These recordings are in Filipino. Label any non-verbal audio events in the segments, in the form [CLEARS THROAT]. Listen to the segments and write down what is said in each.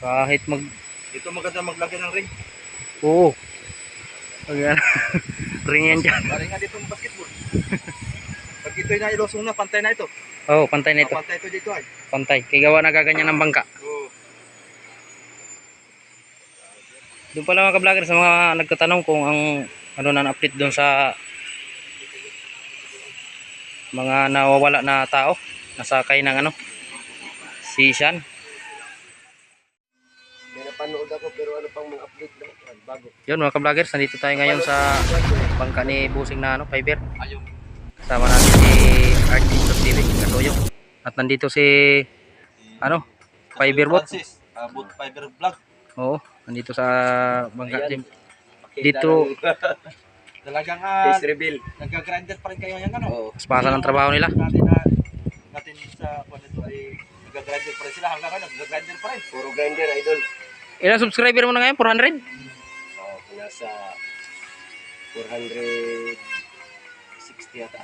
Kahit mag... Ito maganda maglagay ng ring. Oo. Ayan. [LAUGHS] Ring yan dyan. Bari nga dito ng basketball. [LAUGHS] Pag ito'y nailosong na, pantay na ito. Oo, oh, pantay na ito. Ah, pantay ito dito ay. Pantay. Kaya gawa na gaganyan ng bangka. Oo. Doon pala mga ka-vlogger sa mga nagtatanong kung ang ano na update doon sa mga nawawala na tao. Nasakay ng ano. Si Napanood ako pero ano pang mga update ah, bago. Yun mga ka-vloggers, nandito tayo ngayon sa bangka ni Busing na ano, Fiber. Ayun. Kasama natin si Artist TV, Katuyo. At nandito si ano, Fiber Bot. Francis, uh, boot fiber vlog. Oo, nandito sa bangka Ayan. Dito- [LAUGHS] Talagang uh, Face reveal. nagka-grinder pa rin kayo yan ano. Oo. Paspasan ng trabaho nila. Natin na natin sa kung ito ay nagka-grinder pa rin sila hanggang ngayon nagka-grinder pa rin. Puro grinder, idol. Ilang subscriber mo na ngayon? 400? Oo, nasa 460 yata.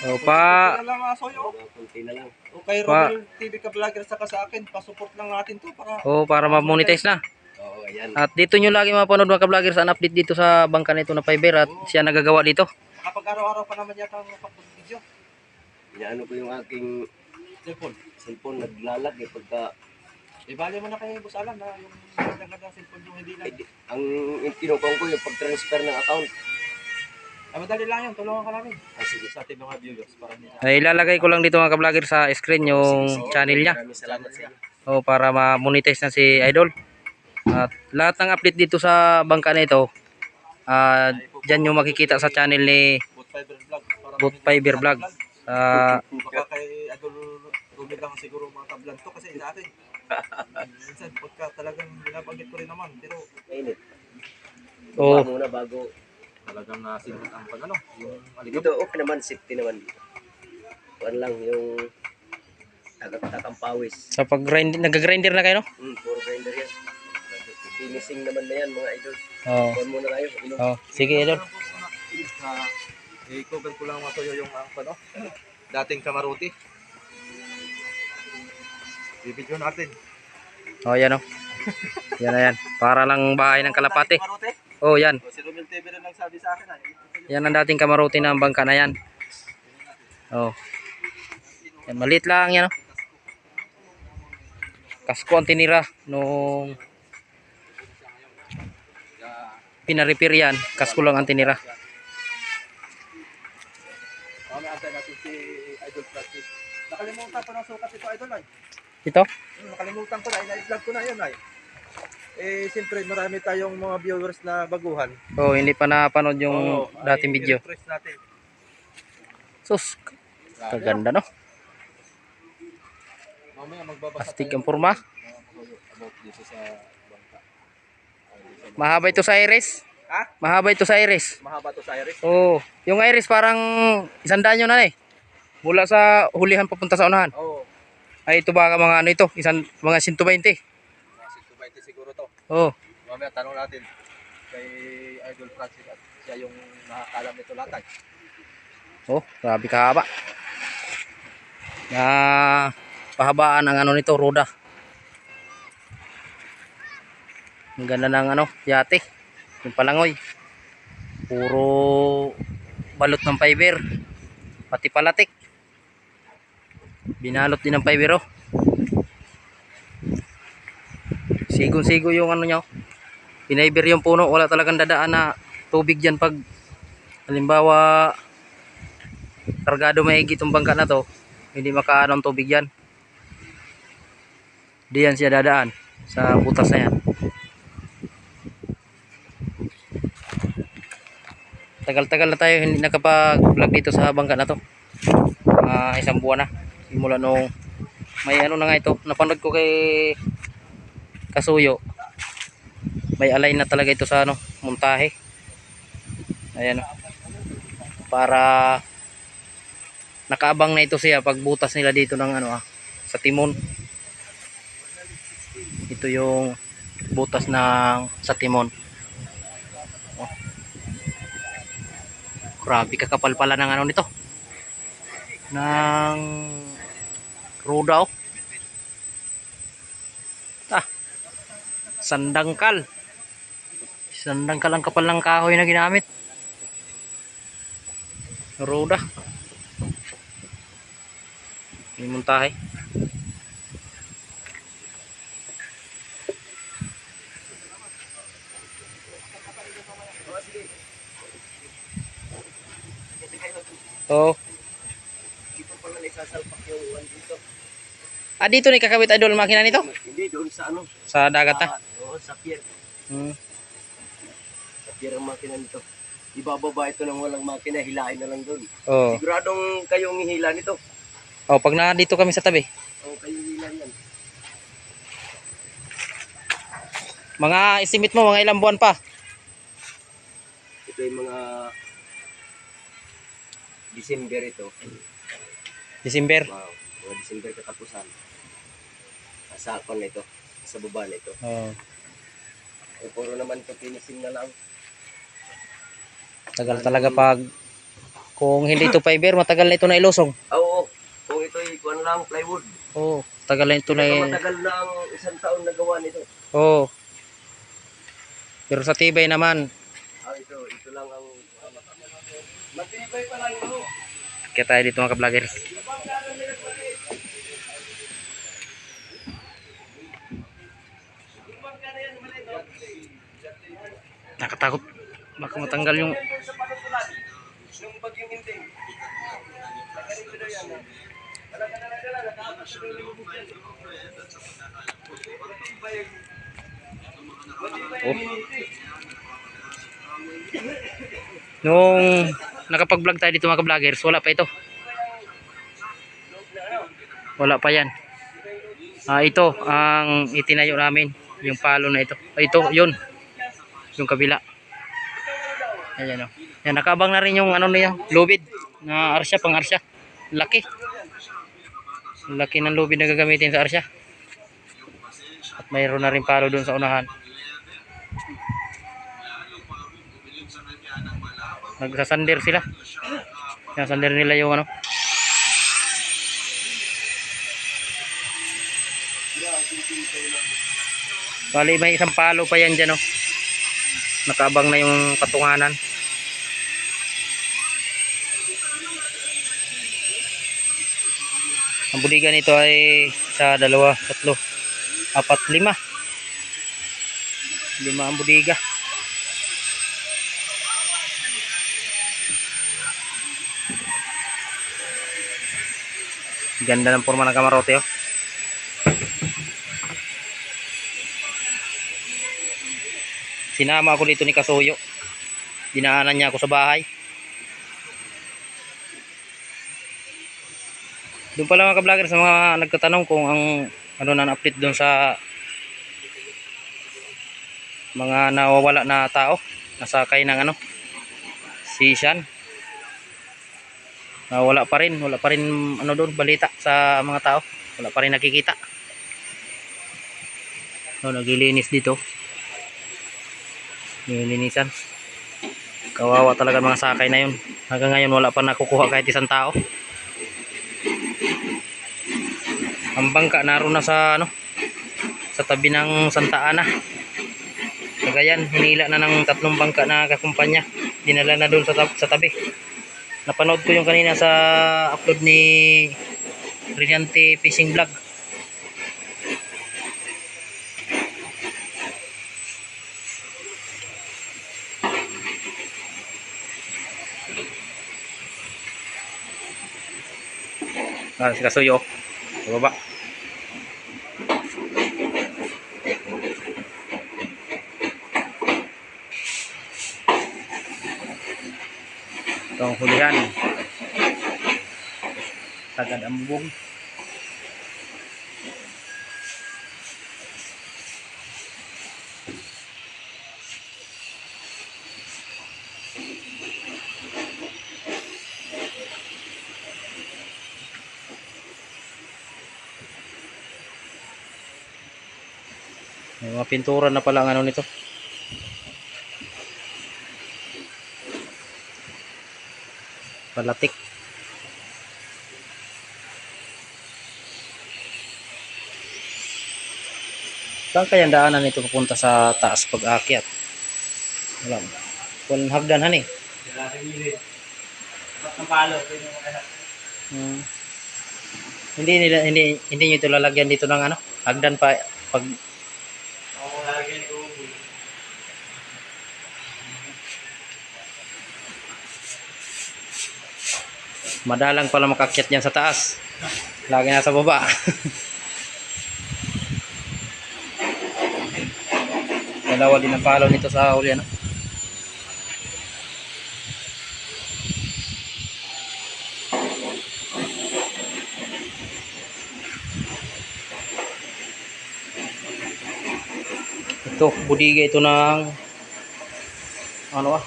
O pa, Kunti na lang. Mga kunti na lang. O kay Romel TV ka vlogger saka sa akin, pa-support lang natin to para o para ma-monetize na. Oo, ayan. At dito nyo lagi mapanood mga ka-vloggers ang update dito sa bangka nito na Fiber at siya nagagawa dito. kapag araw-araw pa naman yata ang pag-video. Inaano ko yung aking Cellphone. cellphone naglalag eh pagka Ibali mo na kay Boss Alan na yung magandang cellphone yung hindi lang. eh, ang tinukong ko yung pag-transfer ng account. Ah, madali lang yun, tulungan ka namin. Ah, sige. Sa ating mga viewers para nila. Ay ilalagay ko lang dito mga ka-vlogger sa screen yung channel niya. Maraming salamat sa inyo. O para ma-monetize na si Idol. At lahat ng update dito sa bangka na ito, ah dyan yung makikita sa channel ni Boot Fiber Vlog. Para Boot Fiber Vlog. Sa Baka kay Idol Rumi lang siguro mga tablan to kasi sa akin. Minsan pagka talagang binabanggit ko rin naman pero Mainit. Oo. Baba muna bago. talagang nasinit ang pag ano, yung alikab. Dito, okay naman. Safety naman. Kuan lang yung tagaktakang pawis. sa pag-grind, nag-grinder na kayo no? Hmm, puro grinder yan. Finishing naman na yan mga idol. Oo. Kuhan muna tayo. Inom. Oh, sige Idol. Na i-cover ko lang mga toyo yung ang ano, dating kamaruti. Bibidyo natin. Oh, yan oh. [LAUGHS] Yan na yan. Para lang bahay ng kalapate. Oh, yan. O, Si Romel TV rin lang sabi sa akin ay. Yan ang dating kamarote ng bangka na yan. Oh. Yan, maliit lang yan oh. Kasko ang tinira nung pinarepair yan. Kasko lang ang tinira. Nakalimutan ko ng sukat ito Idol ay. Ito? Hmm, nakalimutan ko na, ina-vlog ko na yun ay. Eh, siyempre marami tayong mga viewers na baguhan. Oh, hindi pa napanood yung Oo, dating ay, video. i-refresh natin. Sus, kaganda no. Mamaya magbabasa Astig ang forma. about dito sa bangka. Mahaba ito sa iris. Ha? Mahaba ito sa iris. Mahaba to sa iris. Oh, yung iris parang isandaan yun na eh. Mula sa hulihan papunta sa unahan. Oo. Ay ito baka mga ano ito, isang mga 120. Mga 620 siguro to. Oh, Mamaya tanong natin kay Idol Francis at siya yung nakakalam nito lahat. oh, grabe kahaba. Na pahabaan ang ano nito, roda. Ang ganda ng ano, yate. Yung palangoy. Puro balot ng fiber. Pati palatik. Binalot din ng fiber oh. Sigon-sigo yung ano nyo. Pinaiber yung puno. Wala talagang dadaan na tubig dyan pag halimbawa kargado may itong bangka na to hindi makaano ang tubig yan di yan siya dadaan sa butas na yan tagal-tagal na tayo hindi nakapag vlog dito sa bangka na to mga isang buwan na simula nung may ano na nga ito napanood ko kay Kasuyo. May align na talaga ito sa ano montahe. Ayan o. Para nakaabang na ito siya pag butas nila dito ng ano ah sa timon. Ito yung butas ng sa timon. Grabe kakapal pala ng ano nito. Ng roda oh ah Sandangkal. Sandangkal ang kapal ng kahoy na ginamit. Roda. May montahe. Oh. Dito pala naisasalpak yung dito. Ah, dito ni kakabit idol makina nito? Hindi, doon sa ano. Sa dagat na. Ah, Oo, sa pier. Hmm. Sa pier ang makina nito. Ibababa ito ng walang makina, hilain na lang doon. Oh. Siguradong kayong hihila nito. Oh, pag na dito kami sa tabi. Oo, kayong hila yan. Mga estimate mo, mga ilang buwan pa? Ito yung mga December ito. December. Wow, mga December katapusan. Sa kon na ito, sa baba na ito. Oh. Eh, puro naman ito finishing na lang. Tagal talaga pag kung hindi ito [CLEARS THROAT] fiber, matagal na ito na ilusong. Ah, Oo, kung ito ay kuwan lang, plywood. Oh, tagal na ito na Ito i- matagal na ang isang taon na gawa nito. Oh. Pero sa tibay naman, Ah, ito, ito lang ang... Matibay pa lang ito. kaya tayo dito mga ka-vloggers. Nakatakot. Baka matanggal yung Nung bagyong hindi. Nakalito na yan. Talaga na lang lang, nakaabot sa lulubog yan. Hiniti. Nung nakapag-vlog tayo dito mga ka-vloggers, wala pa ito. Wala pa yan. Ah, ito ang itinayo namin, yung palo na ito. Ah, ito, yun. Yung kabila. Ayan o. Yan, nakabang na rin yung ano niya, lubid na arsya, pang arsya. Laki. Laki ng lubid na gagamitin sa arsya. At mayroon na rin palo dun sa unahan. nagsasander sila nasander nila yung ano bali may isang palo pa yan dyan oh. Nakaabang na yung katunganan. Ang buligan nito ay sa dalawa, tatlo, apat, lima. Lima ang buliga. Ganda ng forma ng kamarote oh. Sinama ako dito ni Kasuyo. Dinaanan niya ako sa bahay. Doon pala mga ka-vlogger sa mga nagtatanong kung ang ano na update doon sa mga nawawala na tao. Nasakay ng ano Shan. Ah, wala pa rin, wala pa rin ano doon balita sa mga tao. Wala pa rin nakikita. No, naglilinis dito. Nilinisan. Kawawa talaga mga sakay na yun. Hanggang ngayon wala pa nakukuha kahit isang tao. Ang bangka naroon na sa ano sa tabi ng Santa Ana. Kagayan, hinila na ng tatlong bangka na kakumpanya. Dinala na doon sa, sa tabi napanood ko yung kanina sa upload ni Brilliante Fishing Vlog ah, si Kasuyo sa baba ito ang hulihan. Sagad ambog may mga pintura na pala ang ano nito palatik Saan kaya daanan nito papunta sa taas pag akyat? Wala. Walang hagdan han eh. Wala sa gilid. Dapat ng palo. Hmm. Hindi nila hindi hindi niyo ito lalagyan dito ng ano? Hagdan pa pag Ako lalagyan ko. Madalang pala makakyat niyan sa taas. Lagi nasa baba. [LAUGHS] Dalawa din ang palo nito sa uli ano. Ito, budiga ito ng ano ah?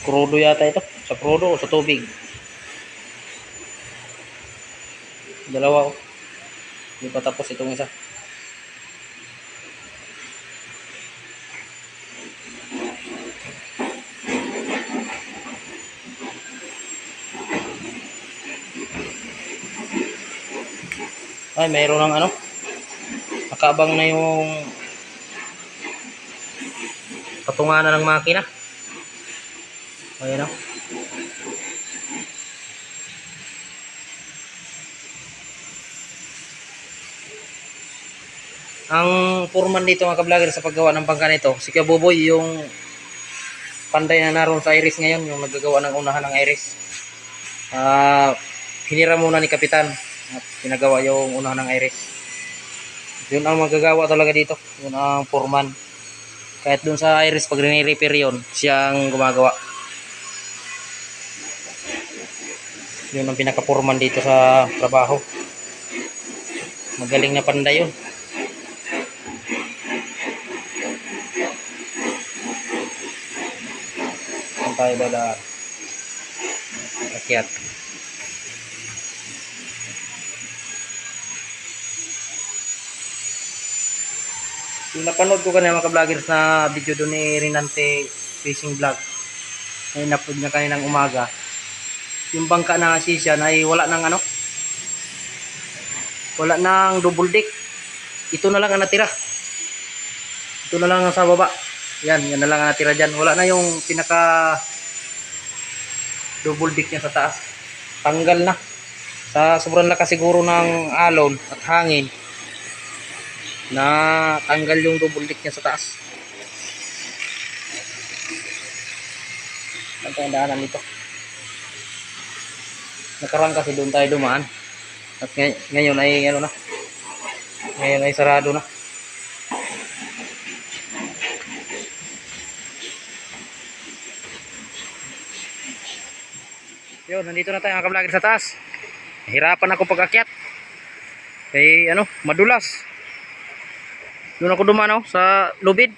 Krudo yata ito. Sa krudo o sa tubig. Dalawa ko. Hindi pa tapos itong isa. Ay, mayroon ng ano. Nakaabang na yung patunganan ng makina. Ayan o. Ang foreman dito mga ka-vlogger sa paggawa ng bangka nito, si Kaboboy yung panday na naroon sa Iris ngayon, yung naggagawa ng unahan ng Iris. Ah, hinira muna ni Kapitan at pinagawa yung unahan ng Iris. Yun ang magagawa talaga dito, yun ang foreman. Kahit dun sa Iris, pag rini-repair yun, siya ang gumagawa. Yun ang pinaka-foreman dito sa trabaho. Magaling na panday yun. Tayo bala akyat? Yung napanood ko kanina mga ka-vloggers na video doon ni Rinante Fishing Vlog. Ay napod niya kaninang umaga. Yung bangka na sisya na ay wala nang ano. Wala nang double deck. Ito na lang ang natira. Ito na lang ang sa baba. Yan, yan na lang ang natira dyan. Wala na yung pinaka double deck niya sa taas. Tanggal na. Sa sobrang lakas siguro ng alon at hangin na tanggal yung double deck niya sa taas. Saan tayo daanan dito? Nakaraan kasi doon tayo dumaan. At ngay ngayon ay ano na. Ngayon ay sarado na. Yun, nandito na tayo mga kablogger sa taas. Hirapan ako pag-akyat. Kay ano, madulas. Doon ako dumano sa lubid.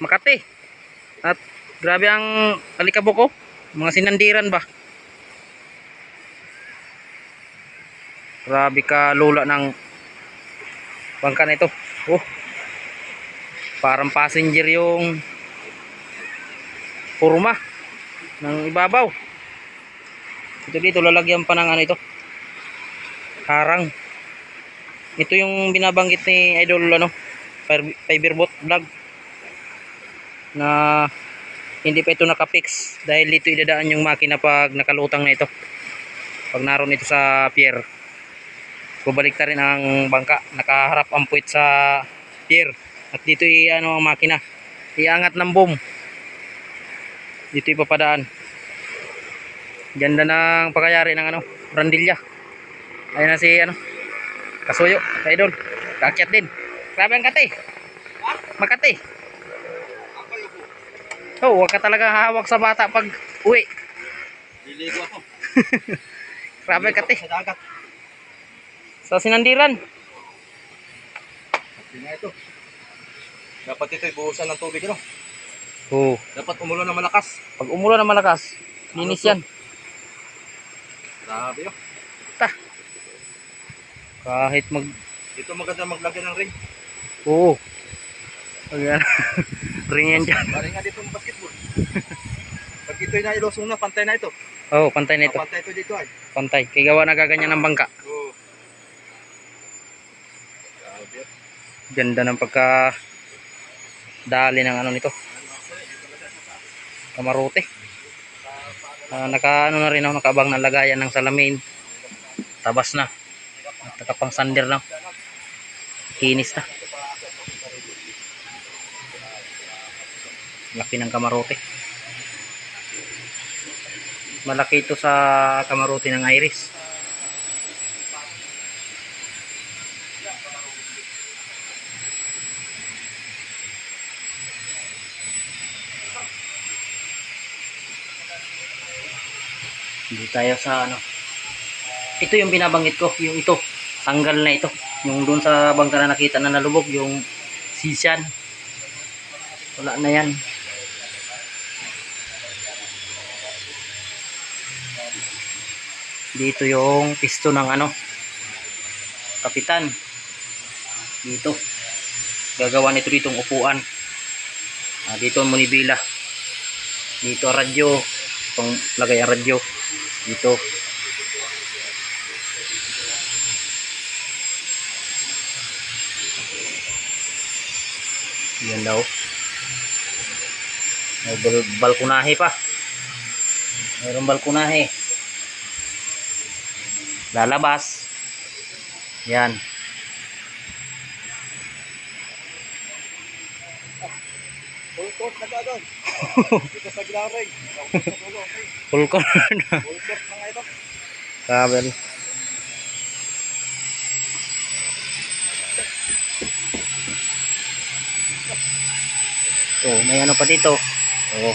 Makati. At grabe ang alikabok ko. Mga sinandiran ba? Grabe ka lula ng bangka na ito. Oh. Parang passenger yung kurma ng ibabaw. Ito dito lalagyan pa ng ano ito. Harang. Ito yung binabanggit ni Idol ano, Fiber- Fiberbot vlog na hindi pa ito nakapix dahil dito idadaan yung makina pag nakalutang na ito. Pag naroon ito sa pier. Bubalik ta rin ang bangka. Nakaharap ang puwit sa pier. At dito i ano ang makina. Iangat ng boom. Dito ipapadaan. Ganda ng pagkayari ng ano, brandilya. Ayun na si ano, Kasuyo, sa idol. Kaakyat din. Grabe ang kate. Makati. Oh, wag ka talaga hawak sa bata pag uwi. Liligo ako. [LAUGHS] Grabe ang kate. Sa dagat. Sa sinandiran. Nga ito. Dapat ito ibuhusan ng tubig, ano? Oh, Dapat umulan ng malakas. pag umulan ng malakas, linis yan. Grabe yun. Ta. Kahit mag Ito maganda maglagay ng ring. Oo. Ayan. [LAUGHS] Ring yan dyan. Bari nga dito ng basketball. Pag ito'y nailosong na, pantay na ito. Oo, oh, pantay na ito. Ah, Pantay ito dito ay. Pantay. Kaya gawa na gaganyan ng bangka. Oo. Grabe yun. Ganda ng pagka dali ng ano nito. Kamarote. Ah, naka ano na rin ako nakabang ng lagayan ng salamin. Tabas na. Nakapang sander na. Kinis na. Laki ng kamarote. Malaki ito sa kamarote ng iris. Hindi tayo sa ano. Ito yung binabanggit ko, yung ito. Tanggal na ito. Yung doon sa bangka na nakita na nalubog, yung sisyan. Wala na yan. Dito yung pisto ng ano. Kapitan. Dito. Gagawa nito ditong upuan. Ah, dito munibila. Dito radyo. Itong lagay ang radyo. Dito. Yan daw. May bal- balkonahe pa. Mayroong balkonahe. Lalabas. Yan. [LAUGHS] Full court na. Full court na nga ito. Kabel. Oh, may ano pa dito. Oh.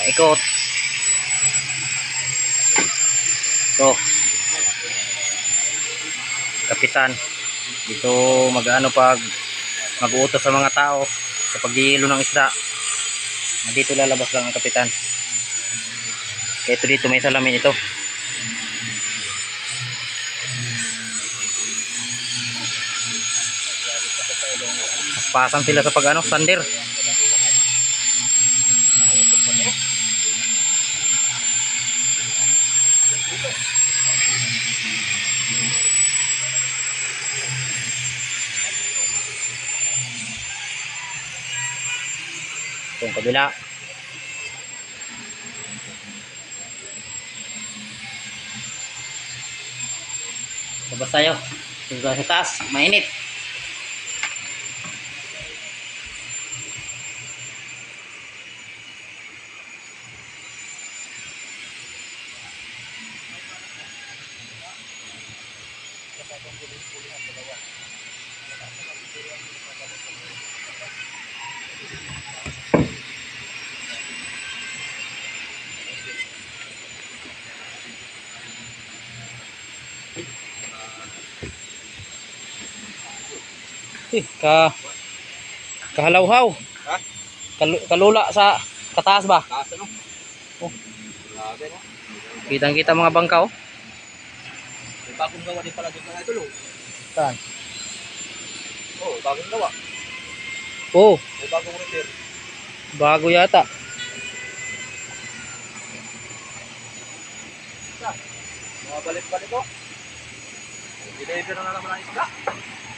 Paikot. To. Kapitan. Dito mag-ano pag mag-uutos sa mga tao sa paghihilo ng isda. Dito lalabas lang ang kapitan. Kaya ito dito may salamin ito. Pasan sila sa pag ano, sander. Itong kabila. Labas tayo. Tingnan sa taas. Mainit. Eh, ka kahalawhaw. Ha? Kalu- kalula sa kataas ba? Taas ano? Oh. Grabe no? Kitang kita mga bangka oh. May bagong gawa din pala doon na ito lo. Saan? Oh, bagong gawa. Oh, May bagong repair. bago yata. Mga balik-balik ko. Deliver na naman ang isda.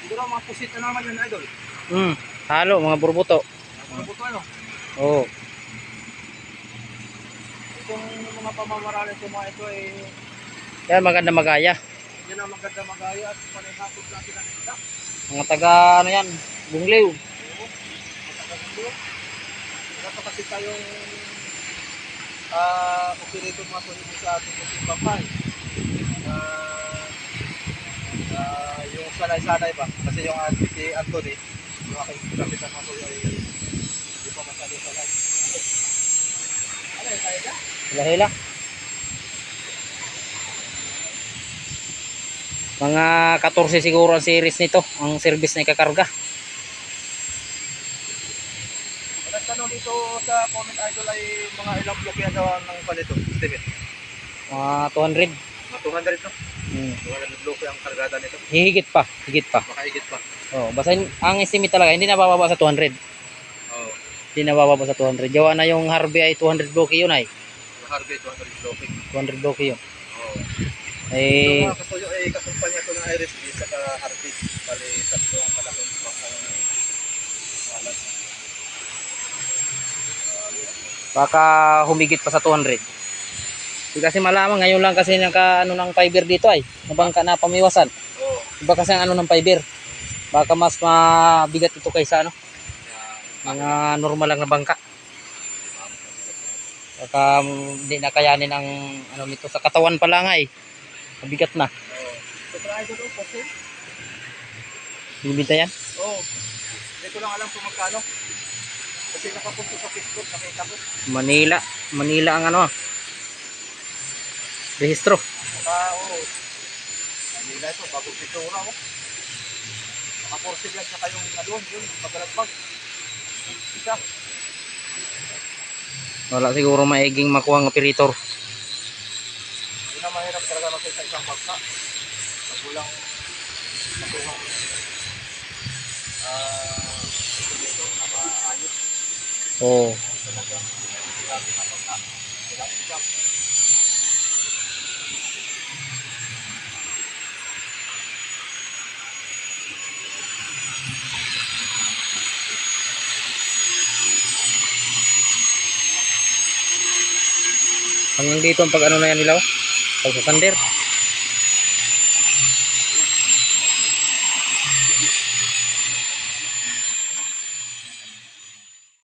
Siguro mga pusit na naman yun, idol. Hmm, halo mga burbuto. Mga buto ano? Oh, Itong mga pamamaraan ito mga ito eh, yan maganda magaya. yan ang maganda magaya at panihakot natin ang isda. Mga taga ano yan, bungliw. Matagagulo. Wala pa kasi tayong ah operator mga sa ating muting papay. Sanay-sanay ba? Kasi yung uh, si Anthony, yung aking kapitan tuloy ay hindi pa masyado sanay. Ano yung kaya ka? Hila-hila. Mga 14 siguro ang series nito, ang service na ikakarga. Nagtanong dito sa comment idol ay mga ilang block yan daw ng palito, estimate. Mga 200. Mga 200 no? Hmm. 200 block ang kargada nito. Hihigit pa, higit pa. Baka higit pa. Oh, basta ang estimate talaga hindi na bababa sa 200. Oo. Hindi na bababa sa 200. Gawa na yung Harvey ay 200 bloke yun ay. Yung Harvey 200 block. 200 bloke yun. Oo. Eh, Yung mga kasuyo ay kakumpanya ko ng RSB sa Harvest. Bali, tatlo ang malaking bakang alat. baka humigit pa sa 200. Di kasi malaman, ngayon lang kasi naka ano ng fiber dito ay, nabangka na pamiwasan. Iba kasi ang ano ng fiber. Baka mas mabigat ito kaysa ano, mga normal lang na bangka. Baka mm, hindi na kayanin ang ano nito sa katawan pa lang ay. Mabigat na. Bibinta yan. Oo. Hindi ko lang alam kung magkano. Kasi nakapunto sa Facebook, nakita ko. Manila. Manila ang ano. ah. Rehistro. Ah, oo. Manila ito, bagong pintura ko. Naka-porcelain lang siya kayong ano, yun, pagkalagbag. Isa. Wala siguro maiging makuha ng operator. Yun ang mahirap talaga isang bagka. Pag walang makuha. Ah, ito na maayos. Oo. Talaga. Grabe na bagka. Kailangan Hanggang dito ang pag ano na yan nila. oh. Pag sa sander.